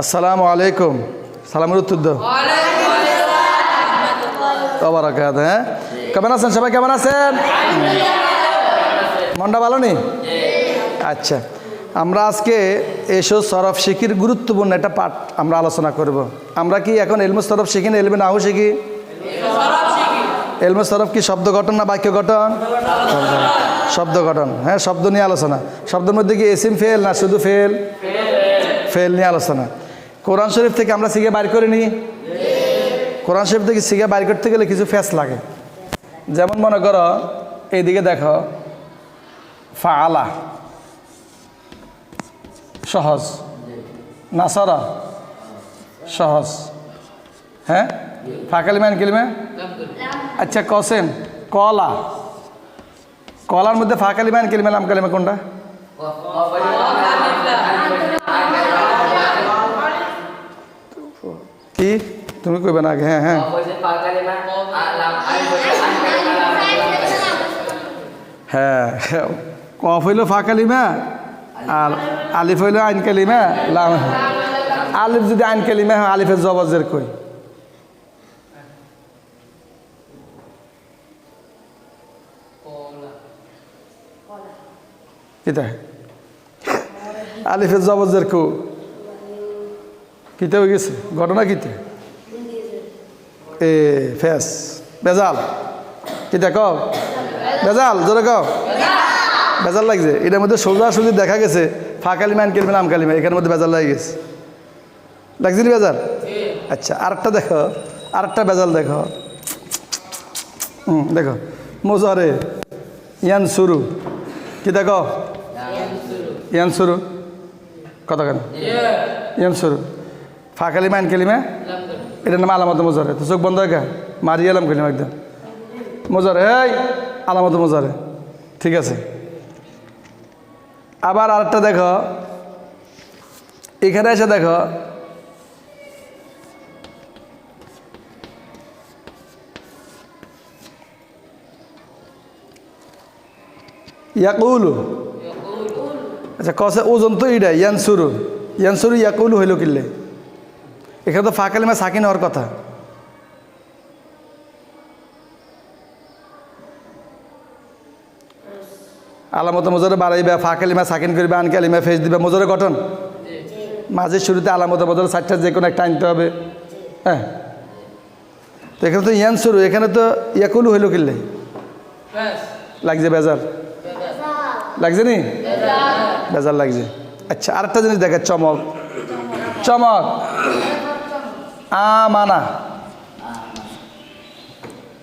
আসসালামু আলাইকুম। সালামের উত্তর হ্যাঁ? কেমন আছেন সবাই? কেমন আছেন? মনটা ভালো নি আচ্ছা আমরা আজকে এসো সরফ শিখির গুরুত্বপূর্ণ একটা পাঠ আমরা আলোচনা করব। আমরা কি এখন এলমু সরফ শিখি না এলমে নাহু শিখি? এলমু সরফ কি শব্দ গঠন না বাক্য গঠন? শব্দ গঠন হ্যাঁ শব্দ নিয়ে আলোচনা। শব্দের মধ্যে কি এসিম ফেল না শুধু ফেল? ফেল নিয়ে আলোচনা। কোরআন শরীফ থেকে আমরা সিগে বাইর করে নিই? কোরআন শরীফ থেকে সিগে বাইর করতে গেলে কিছু ফ্যাস লাগে। যেমন মনে করো, এইদিকে দেখো, ফাআলা, সহজ। নাসারা, সহজ। হ্যাঁ? ফাঁকালিমা কিলিমা? আচ্ছা কসেম, কলা। কলার মধ্যে ফাঁকালিমা কিলিমা, লাম কালিমা কোনটা? কি তুমি কইবে না হ্যাঁ হ্যাঁ হ্যাঁ কফ হইল ফা কালিমা আর আলিফ হইল আইন কালিমা লাম আলিফ যদি আইন কালিমা হয় আলিফের জবজের কই কিতা আলিফের জবজের কো কিতে হয়ে গেছে? ঘটনা কিতে? এ ফেস বেজাল। কিতা কও? বেজাল জোরে কও? বেজাল লাগছে। এটার মধ্যে সোজা সুজি দেখা গেছে। ফা কালিমা আন কালিমা নাম কালিমা এখানের মধ্যে বেজাল লাগে গেছে। লাগছে নি বেজাল? আচ্ছা আরেকটা দেখো। আরেকটা বেজাল দেখো। হুম দেখো। মোজারে ইয়ান শুরু কি দেখো ইয়ান শুরু কত কেন? ইয়ান শুরু ফা কালিমা আন কালিমা এটার নাম আলামত মোজারে। তো চোখ বন্ধ হয়ে মারি এলাম কালিমা একদম। মোজারে, এই, আলামত মোজারে। ঠিক আছে। আবার আরেকটা দেখো। এখানে এসে দেখো। ইয়াকুলু। আচ্ছা কসে ওজন তো ইডা ইয়ানসুরু। ইয়ানসুরু ইয়াকুলু হইল কিনলে এখানে তো ফাঁকালিমা সাকিন হওয়ার কথা। আলামত মজরে বাড়াইবা ফা কালিমা সাকিন করবে আন কালিমা ফেস দিবে। মজরে গঠন? মাঝে শুরুতে আলামত মজরে চারটা যে কোনো একটা আনতে হবে। হ্যাঁ। তো এখানে তো ইয়ান শুরু এখানে তো ইয়াকুলু হইল কিনলে লাগছে বেজার লাগছে নি? বেজার লাগছে। আচ্ছা আরেকটা জিনিস দেখে চমক। চমক। আমানা।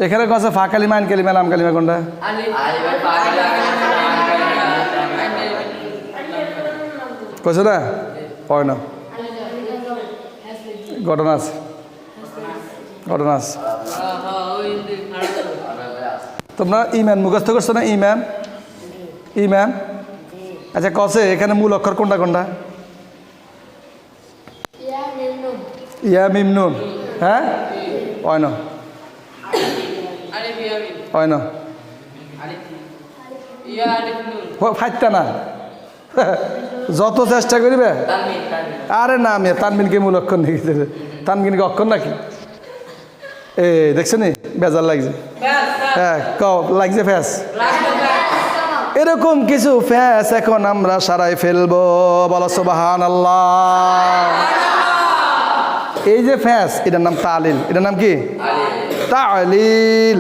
এখানে কছে ফা কালিমা আন কালিমা নাম কালিমা কোনটা? কছে না? হয় না। ঘটনা আছে। ঘটনা আছে। তোমরা ইমান মুখস্থ করছ না ইমান? ইমান? আচ্ছা কসে এখানে মূল অক্ষর কোনটা কোনটা? ইয়া মিম হ্যাঁ? হয় না হয় না। যত চেষ্টা করিবে। আরে না আমি তানবিনকে মূল অক্ষর নাকি তানবিনকে অক্ষর নাকি? এ, দেখছ নি? বেজার লাগছে। হ্যাঁ ক লাগছে ফ্যাস এরকম কিছু ফ্যাস এখন আমরা সারাই ফেলব। বলো সোবাহান আল্লাহ এই যে ফ্যাস, এটার নাম তালিল। এটার নাম কি? তালিল।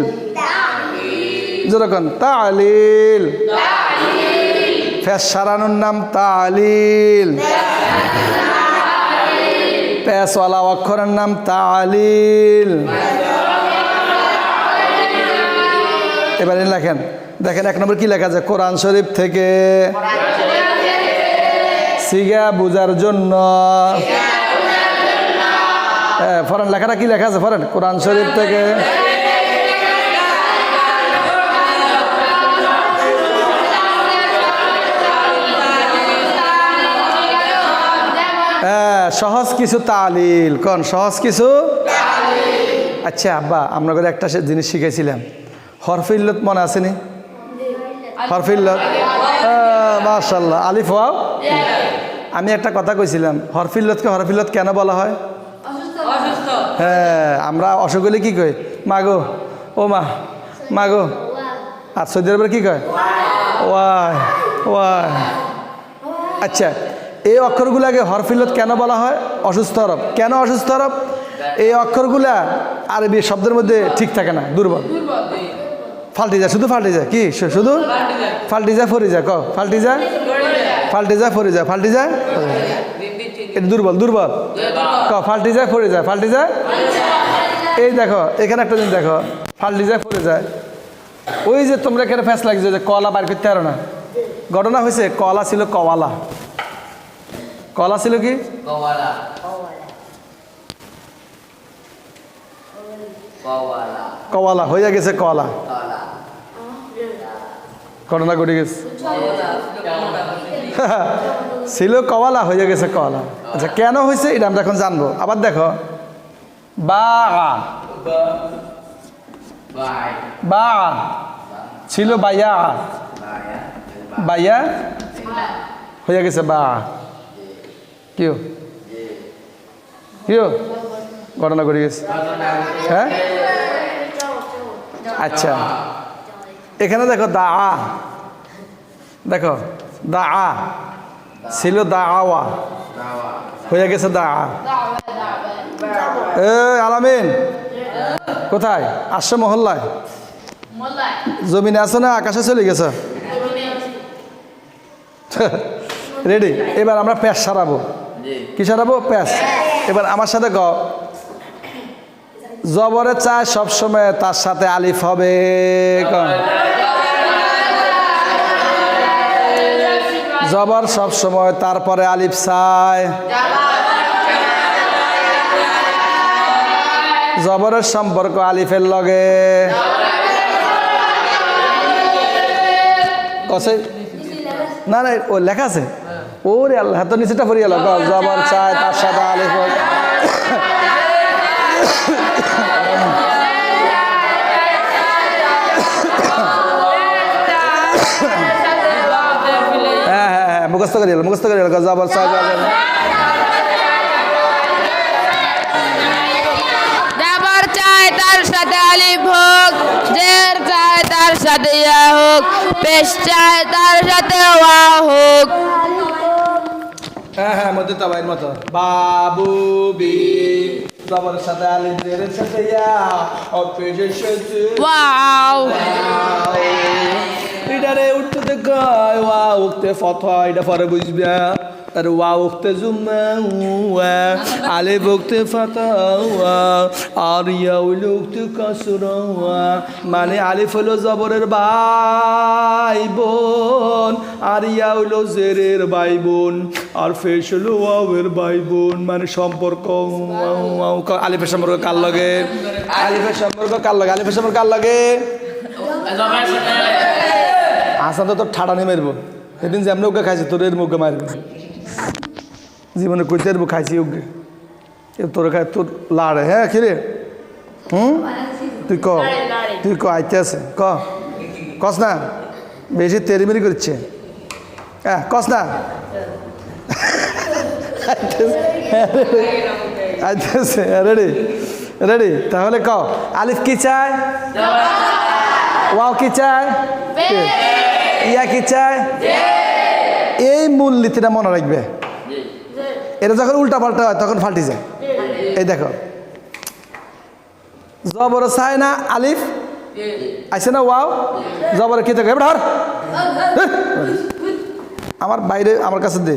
যেরকম তালিল। ফ্যাস সারানোর নাম তালিল। প্যাসওয়ালা অক্ষরের নাম তালিল। এবারে লেখেন, দেখেন এক নম্বর কি লেখা আছে? কোরআন শরীফ থেকে। সিগা বুজার জন্য। হ্যাঁ ফরেন, লেখাটা কি লেখা আছে? ফরেন, কোরআন শরীফ থেকে। হ্যাঁ সহজ কিছু তালিল। কোন, সহজ কিছু? আচ্ছা আব্বা, আমরা করে একটা জিনিস শিখেছিলাম। হরফিল্লত মনে আসেনি হরফিল্লত। মাশাল্লাহ। আলিফ আমি একটা কথা কইছিলাম, হরফিল্লতকে হরফিল্লত কেন বলা হয়? হ্যাঁ আমরা অসুখ হলে কী কই? মাগো ও মা মাগো আর সৌদি আরবের কী কয়? ওয়াই ওয়াই। আচ্ছা এই অক্ষরগুলাকে হরফিলত কেন বলা হয়? অসুস্থ হরফ। কেন অসুস্থ হরফ? এই অক্ষরগুলা আরবি শব্দের মধ্যে ঠিক থাকে না দুর্বল। ফাল্টি যায় শুধু ফাল্টি যায় কি? শুধু? ফাল্টি যায়। ফরি যায় ক? ফাল্টি যায়। ফাল্টি যায় ফরি যায় ফাল্টি যায়। এটা দুর্বল দুর্বল। ক ফাল্টি যায় ফরি যায় ফাল্টি যায়? এই দেখো এখানে একটা জিনিস দেখো ফাল্টি যায় ফরে যায়। ওই যে তোমরা এখানে ফ্যাস লাগছে যে কলা বার করতে পারো না। ঘটনা হয়েছে কলা ছিল কওয়ালা। কলা ছিল কি? কওয়ালা। হয়ে গেছে কলা ঘটনা ঘটে গেছে। ছিল কওয়ালা, হয়ে গেছে কওয়ালা। আচ্ছা কেন হয়েছে এটা আমরা এখন জানব। আবার দেখো। বা ছিল বাইয়া। বাইয়া? হয়ে গেছে বা। কিও? কিও? ঘটনা ঘটে গেছে। হ্যাঁ? আচ্ছা। এখানে দেখো দা দেখো, দা ছিল দা আওয়া হয়ে গেছে দা আলামিন, কোথায়? আসছে মহল্লায়? জমিনে আছো না? আকাশে চলে গেছে? রেডি এবার আমরা প্যাস সারাবো। কি সারাবো? প্যাস এবার আমার সাথে গ। জবরে চায় সবসময় তার সাথে আলিফ হবে। কন। সব সময়, তারপরে আলিফ চায় জবরের সম্পর্ক আলিফের লগে। কসে? না না, ও লেখা আছে। ওরে আল্লাহ তো নিচেটা পড়িয়ে গেল জবর চায় তার সাথে আলিফ হোক। হ্যাঁ হ্যাঁ হ্যাঁ মুখস্থ করে গেল মুখস্থ করে গেল জবর চায় জবর যাবার চায় তার সাথে আলিফ হোক জের চায় তার সাথে ইয়া হোক পেশ চায় তার সাথে ওয়া হোক। হ্যাঁ হ্যাঁ মধ্যে তাবাইয়ের মতো। বাবু বি জবর সাথে আলিফ সাথে ইয়া সাথে ওয়াও। এটারে উঠতে দেখায় ওয়া উঠতে ফথা এটা পরে বুঝবে। আর ওয়া উঠতে জুম্মা ওয়া আলে বকতে ফাতা আর ইয়া উইলে, উঠতে কাসুরা ওয়া মানে আলিফ হলো জবরের ভাই বোন আর ইয়া হইল জেরের ভাই বোন আর ফেস হলো ওয়াওয়ের ভাই বোন মানে সম্পর্ক আলিফের সম্পর্ক কার লাগে? আলিফের সম্পর্ক কার লাগে? আলিফের সম্পর্ক কার লাগে? আসাম তো তোর ঠাডা নিয়ে মারবো। সেদিন যেমন ওকে খাইছি, তোর এর মুখে মারবো। জীবনে কইতে পারব খাইছি ওকে তোর খাই, তোর লাড়ে। হ্যাঁ খিরে। হুম? তুই ক? তুই ক, আইতে আছে। ক? কস না? বেশি তেরিমেরি করছে। হ্যাঁ কস না? আইতেছে। রেডি? রেডি? তাহলে ক? আলিফ কি চায়? ওয়াও কি চায়? ইয়া কি চায়? এই মূল নীতিটা মনে রাখবে। এটা যখন উল্টা পাল্টা হয়, তখন ফাল্টি যায়। এই দেখো। জবর চায় না আলিফ? আছে না ওয়াও? জবর কি থাকে এবার। আমার বাইরে, আমার কাছে দে।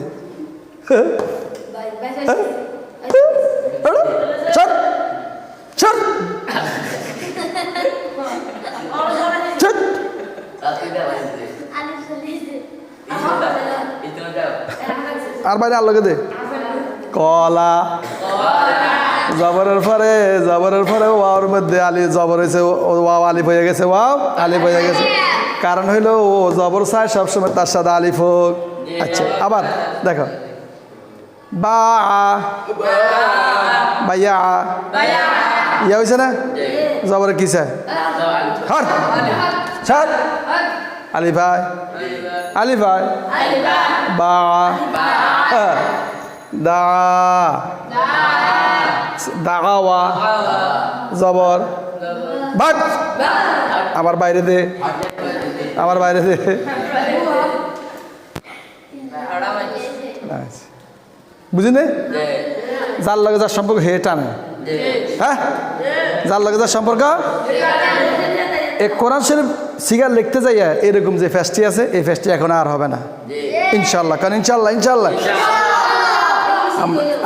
চল আর বাইরে আল্লাহকে দে। কলা। জবরের পরে জবরের পরে ওয়াওর মধ্যে আলি জবর হয়েছে ওয়াও আলিফ হয়ে গেছে, ওয়াও আলিফ হয়ে গেছে। কারণ হইল ও জবর চায়, সবসময় তার সাথে আলিফ হোক। আচ্ছা আবার দেখো। বা বাইয়া ইয়া হয়েছে না? জবরে কি চায়? আলি ভাই আলি ভাই বা দা দাগাওয়া, জবর। আমার বাইরে দে। আমার বাইরে দে। আচ্ছা। বুঝিনি যার লগে যার সম্পর্ক, হে টানে। হ্যাঁ? যার লগে যার সম্পর্ক? এ কোরআন শরীফ সিগার লিখতে যাইয়া এরকম যে ফেস্টি আছে, এই ফেস্টি এখন আর হবে না। ইনশাল্লাহ কারণ ইনশাল্লাহ ইনশাল্লাহ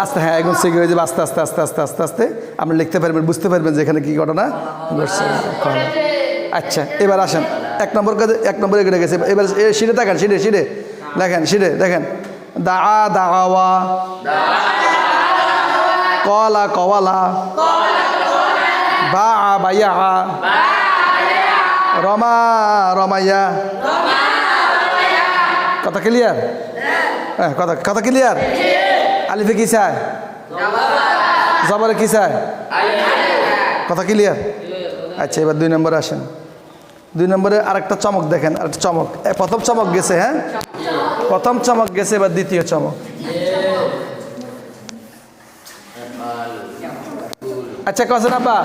আস্তে হ্যাঁ এখন সিগার হয়ে যাবে, আস্তে আস্তে আস্তে আস্তে আস্তে আস্তে। আপনি লিখতে পারবেন, বুঝতে পারবেন যে এখানে কী ঘটনা। আচ্ছা এবার আসেন। এক নম্বর কাজে, এক নম্বরে এগিয়ে গেছে। এবার সিঁড়ে দেখেন, সিঁড়ে সিঁড়ে। দেখেন সিঁড়ে, দেখেন। দা দাওয়া কলা, কওয়ালা। বা আ বাইয়া রমা, রমাইয়া। কথা ক্লিয়ার হ্যাঁ কথা কথা ক্লিয়ার আলিফে কি চায়? জবরে কি চায়? কথা ক্লিয়ার আচ্ছা এবার দুই নম্বরে আসেন। দুই নম্বরে আরেকটা চমক দেখেন, আরেকটা চমক। প্রথম চমক গেছে হ্যাঁ? প্রথম চমক গেছে, এবার দ্বিতীয় চমক। আচ্ছা কছেন আপা?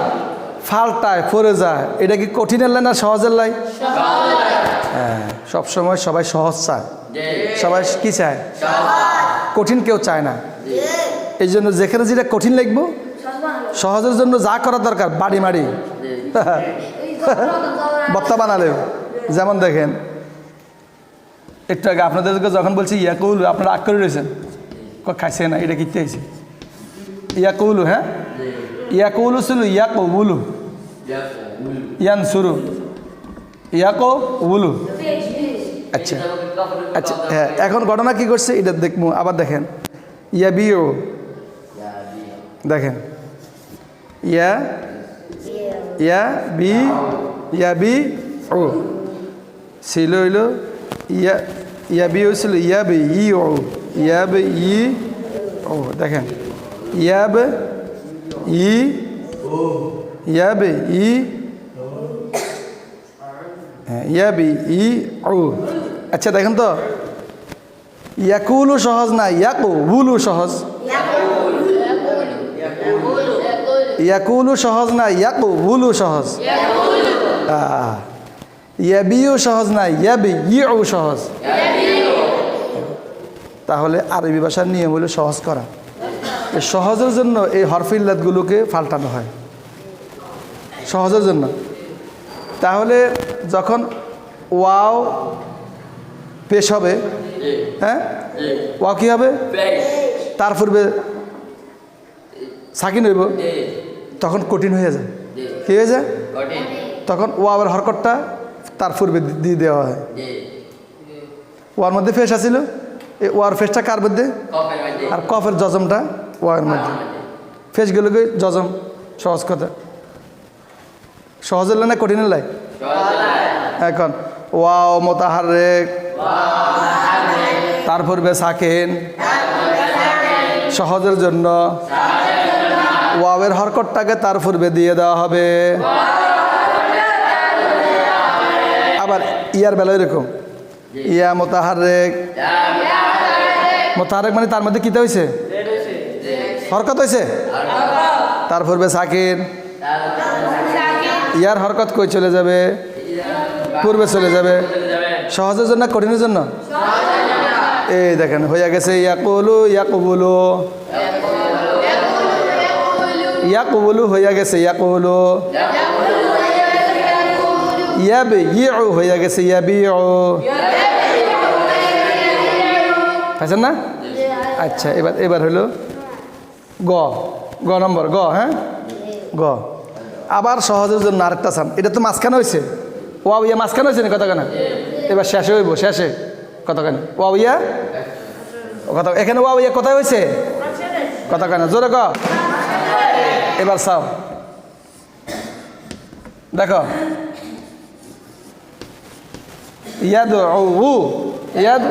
ফাল্টায় ফরে যায়। এটা কি কঠিনের লাই না সহজের লাই? হ্যাঁ সবসময় সবাই সহজ চায় সবাই কি চায়? কঠিন কেউ চায় না। এই জন্য যেখানে যেটা কঠিন লিখব সহজের জন্য যা করা দরকার বাড়ি মাড়ি। বক্তা বানালেও যেমন দেখেন একটু আগে আপনাদেরকে যখন বলছি ইয়া ইয়াকুল আপনারা আগ করে রয়েছেন। খাইছে না এটা কিনতে হয়েছে ইয়াকুলু হ্যাঁ? ইয়া ইয়াকুলু ছিল ইয়াকো বুলু ইয়ান সুরু ইয়াকো উলু আচ্ছা আচ্ছা হ্যাঁ এখন ঘটনা কি করছে, এটা দেখব, আবার দেখেন। ইয়া বিও দেখেন। ইয়া ইয়া বি ইয়া বি ও। ছিল হইল, ইয়া ইয়া বি ছিল, ইয়া বি ই ও, ইয়া বি ই ও, দেখেন। ইয়া বে ই, ইয়া বে ই হ্যাঁ ইয়া বি ই ও আচ্ছা দেখেন তো। ইয়াকুলু সহজ না? ইয়াকু বুলু সহজ? ইয়াকুলু সহজ না? ইয়াকু বুলু সহজ ইয়াবিও সহজ না? ইয়াবি ইউ সহজ? তাহলে আরবি ভাষার নিয়ম হলো সহজ করা। সহজের জন্য এই হরফিল্লাতগুলোকে পাল্টানো হয়। সহজের জন্য। তাহলে যখন ওয়াও পেশ হবে। হ্যাঁ? ওয়াও কী হবে? তার পূর্বে সাকিন হইব। তখন কঠিন হয়ে যায়। কী হয়ে যায়? তখন ওয়াবের হরকতটা তার পূর্বে দিয়ে দেওয়া হয়। ওয়ার মধ্যে ফেস আছিল। এই ওয়ার ফেসটা কার মধ্যে? আর কফের জজমটা ওয়ার মধ্যে। ফেস ফেসগুলোকে জজম সহজ কথা। সহজের লাই না কঠিনের লাই এখন ওয়াও মোতাহার রেক তার পূর্বে সাকেন সহজের জন্য। ওয়াবের হরকতটাকে তার পূর্বে দিয়ে দেওয়া হবে। আবার ইয়ার বেলা এরকম। ইয়া মোতাহারেক মোতাহারেক মানে তার মধ্যে কিতা হয়েছে হরকত হয়েছে তার পূর্বে সাকির ইয়ার হরকত কই চলে যাবে? পূর্বে চলে যাবে। সহজের জন্য কঠিনের জন্য? এই দেখেন হইয়া গেছে ইয়াকুলু ইয়াকুবুলু। ইয়াকুবুলু হইয়া গেছে ইয়াকুলু। ইয়াবে ইউ হইয়া গেছে ইয়াবি পাইছেন না? আচ্ছা এবার এবার হলো গ। গ নম্বর গ হ্যাঁ? গ। আবার সহজের জন্য আরেকটা চান। এটা তো মাঝখানে হয়েছে ওয়া ইয়া মাঝখানে আছে না কতখানে? এবার শেষে হইব, শেষে। কতখানে? ওয়া ইয়া? কত এখানে ওয়া ইয়া কোথায় হয়েছে? কতখানে? জোরে ক এবার চাও। দেখো। ইয়াদ উ ইয়াদ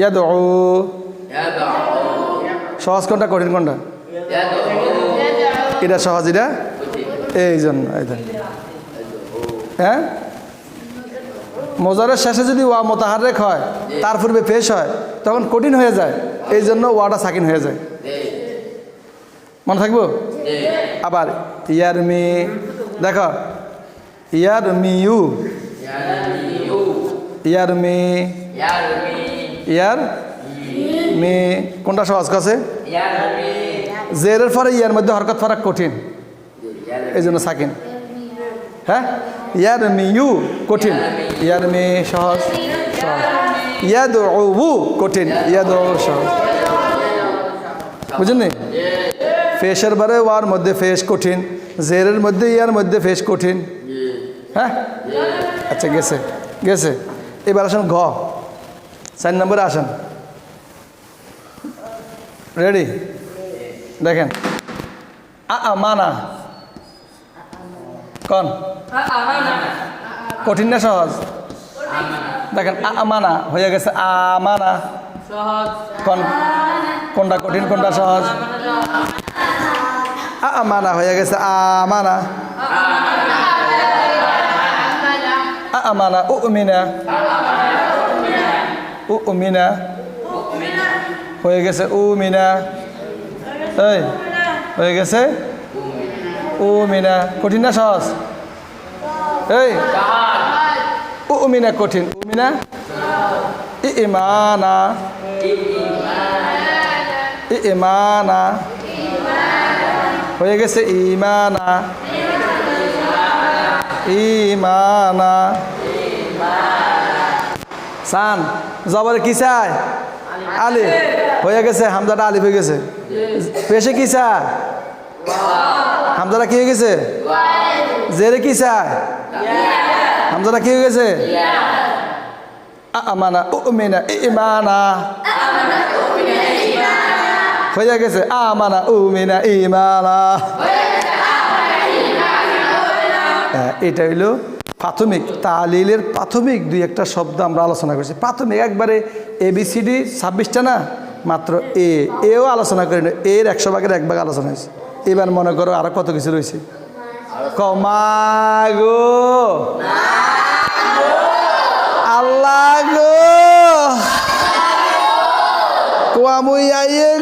ইয়াদ সহজ কোনটা? কঠিন কোনটা? এটা সহজ, এটা? এই জন্য হ্যাঁ? মোজারের শেষে যদি ওয়া মোতাহারেক হয়, তার পূর্বে পেশ হয়, তখন কঠিন হয়ে যায়। এই জন্য ওয়াটা সাকিন হয়ে যায়। মনে থাকব? আবার, ইয়ার মি, দেখো, ইয়ার মি ইউ। ইয়ার মি ইয়ার মি। কোনটা সহজ কাছে জেরের পরে ইয়ার মধ্যে হরকত ফারাক কঠিন। এই জন্য সাকিন। হ্যাঁ? ইয়ার ইউ কঠিন। ইয়ার মি সহজ। সহজ ইয়াদ উ কঠিন। ইয়াদ সহজ। বুঝলেন ফেসের বারে ওয়ার মধ্যে ফেস কঠিন। জেরের মধ্যে ইয়ার মধ্যে ফেস কঠিন। হ্যাঁ? আচ্ছা গেছে। গেছে। এবার আসেন ঘ। চার নম্বরে আসেন। রেডি? দেখেন। আ কন। কঠিন না সহজ? দেখেন আ আ হয়ে গেছে আমানা কন। কোনটা কঠিন, কোনটা সহজ? আমানা হয়ে গেছে আমানা আমানা উমিনা। উমিনা। হয়ে গেছে উ মিনা এই, হয়ে গেছে? উ মিনা, কঠিন না সহজ? এই উমিনা কঠিন উমিনা ই ইমানা। ইমানা। হয়ে গেছে ইমানা। ইমানা। সান জবর কি চায়? আলি হয়ে গেছে হামজাটা আলিফ হয়ে গেছে। পেশে কি চায় হামজাটা কি হয়ে গেছে? জেরে কি চায় হামজাটা কি হয়ে গেছে? আমানা উমিনা ইমানা। হয়ে গেছে আমানা উমিনা ইমানা। হ্যাঁ, এটা হইল প্রাথমিক তালিলের প্রাথমিক দুই একটা শব্দ আমরা আলোচনা করছি। প্রাথমিক একবারে এ বি সি ডি ছাব্বিশটা না? মাত্র এ, এও আলোচনা করি না। এর একশো ভাগের এক ভাগ আলোচনা হয়েছে। এবার মনে করো আরও কত কিছু রয়েছে। কমাগো আল্লাহ গো।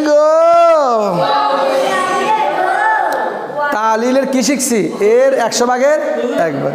গো। তালিলের কি শিখছি? এর একশো ভাগের এক ভাগ।